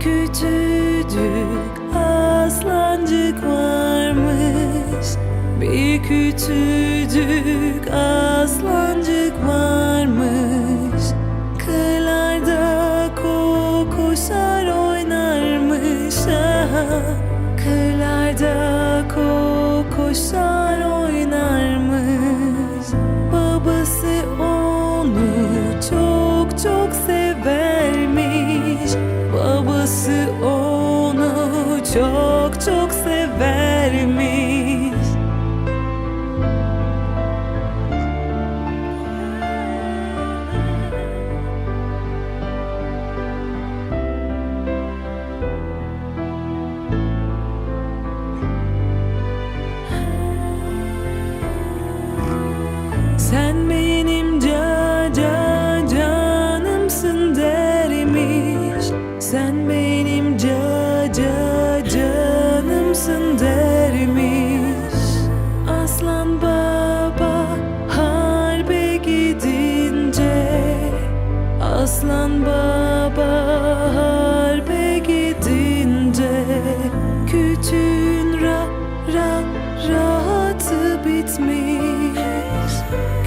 küçücük aslancık varmış. Bir küçücük aslancık varmış. Kırlarda koşar oynarmış. Aha. Kırlarda koşar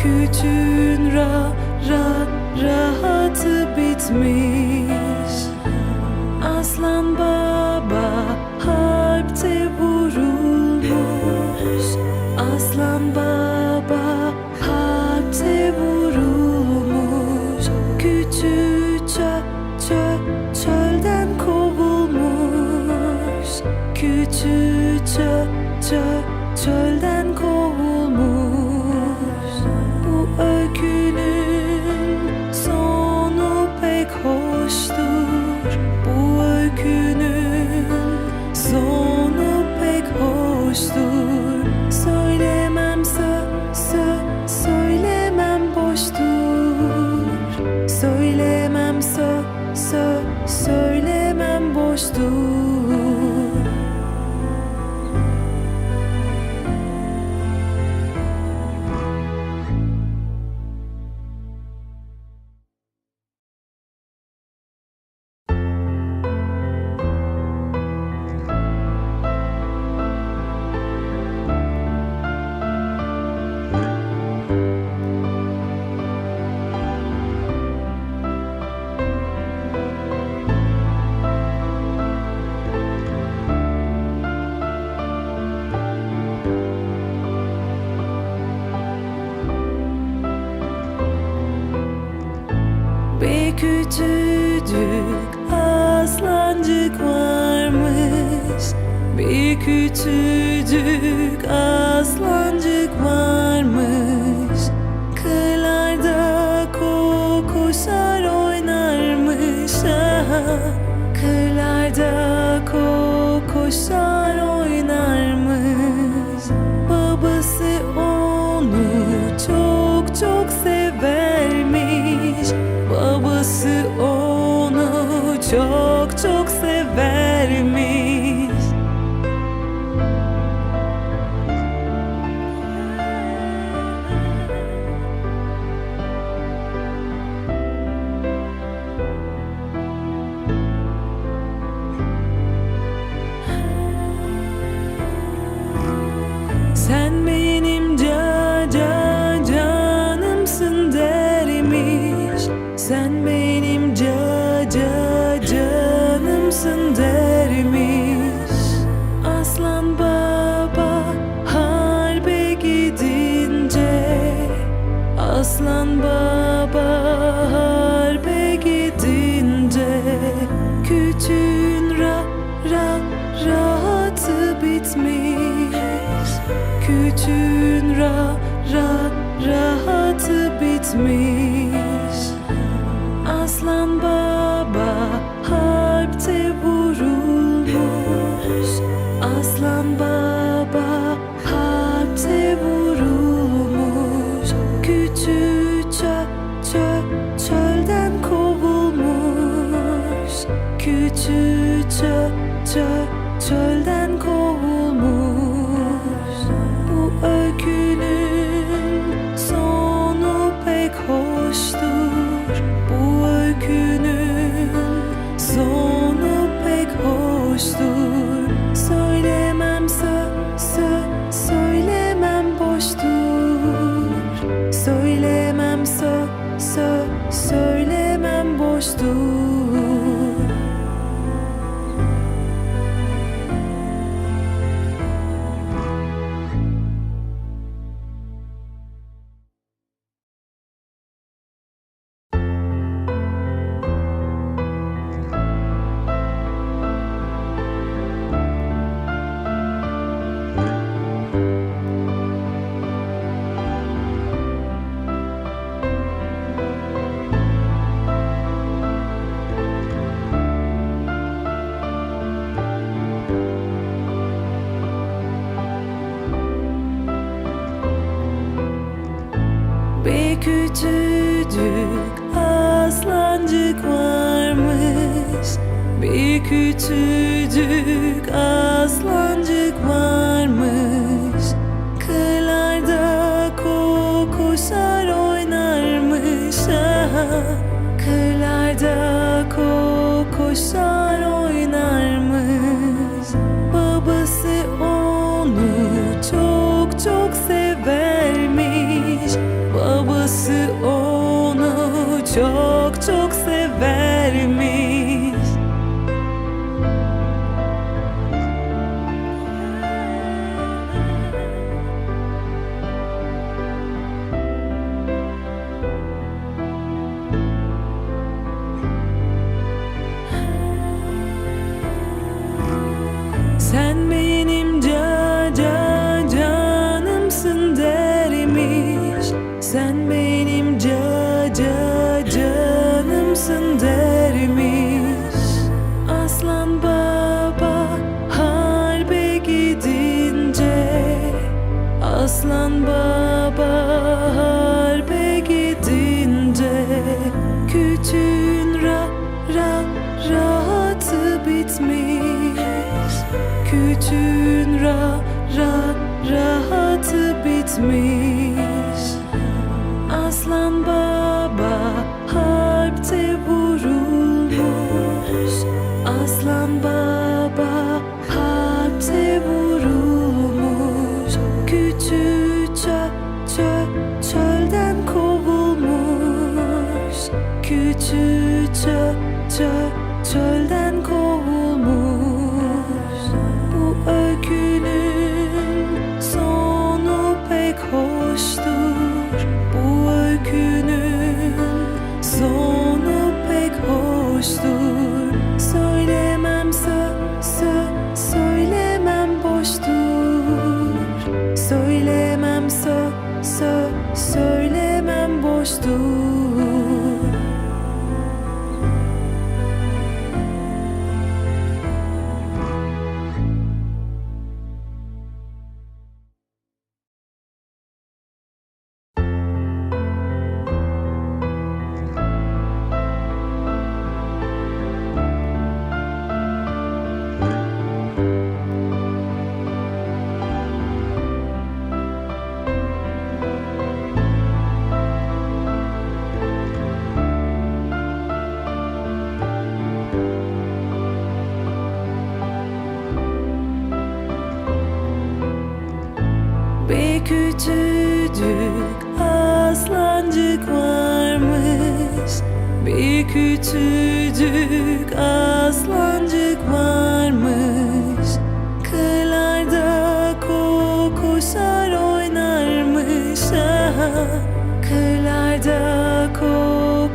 Küçüğün ra ra rahatı bitmiş. Aslan baba harpte vurulmuş. Aslan baba harpte vurulmuş. Küçük çö çö çölden kovulmuş. Küçük çö çö çölden kovulmuş hoştur küçücük aslancık varmış. Bir küçücük aslancık varmış. Kırlarda ko koşar oynarmış. Ah. Kırlarda ko dermiş. Aslan baba harbe gidince. Aslan baba harbe gidince. Küçüğün ra ra bitmiş. Küçüğün ra ra bitmiş. Aslan kovulmuş Küçük çö çö çölden kovulmuş küçücük aslancık varmış. Bir küçücük aslancık varmış. Kırlarda ko koşar oynarmış. Aha. Kırlarda ko koşar Küçüğün ra ra rahatı bitmiş. Aslan baba harpte vurulmuş. Aslan baba harpte vurulmuş. Küçük çö çö çölden kovulmuş. Küçük çö çö çölden kovulmuş öykünün sonu pek hoştur. Bu öykünün sonu pek hoştur. Söylemem küçücük aslancık varmış. Bir küçücük aslancık varmış. Kırlarda ko koşar oynarmış. Kırlarda ko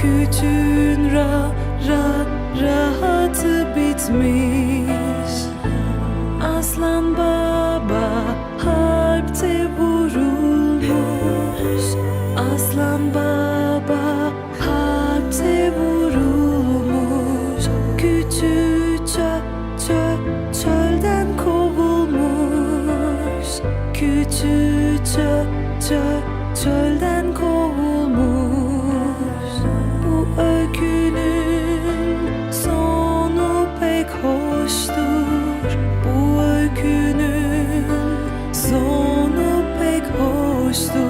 Küçüğün ra ra rahatı bitmiş. Aslan baba harpte vurulmuş. Aslan baba harpte vurulmuş. Küçük çö çö çölden kovulmuş. Küçük çö çö çölden kovulmuş Christus.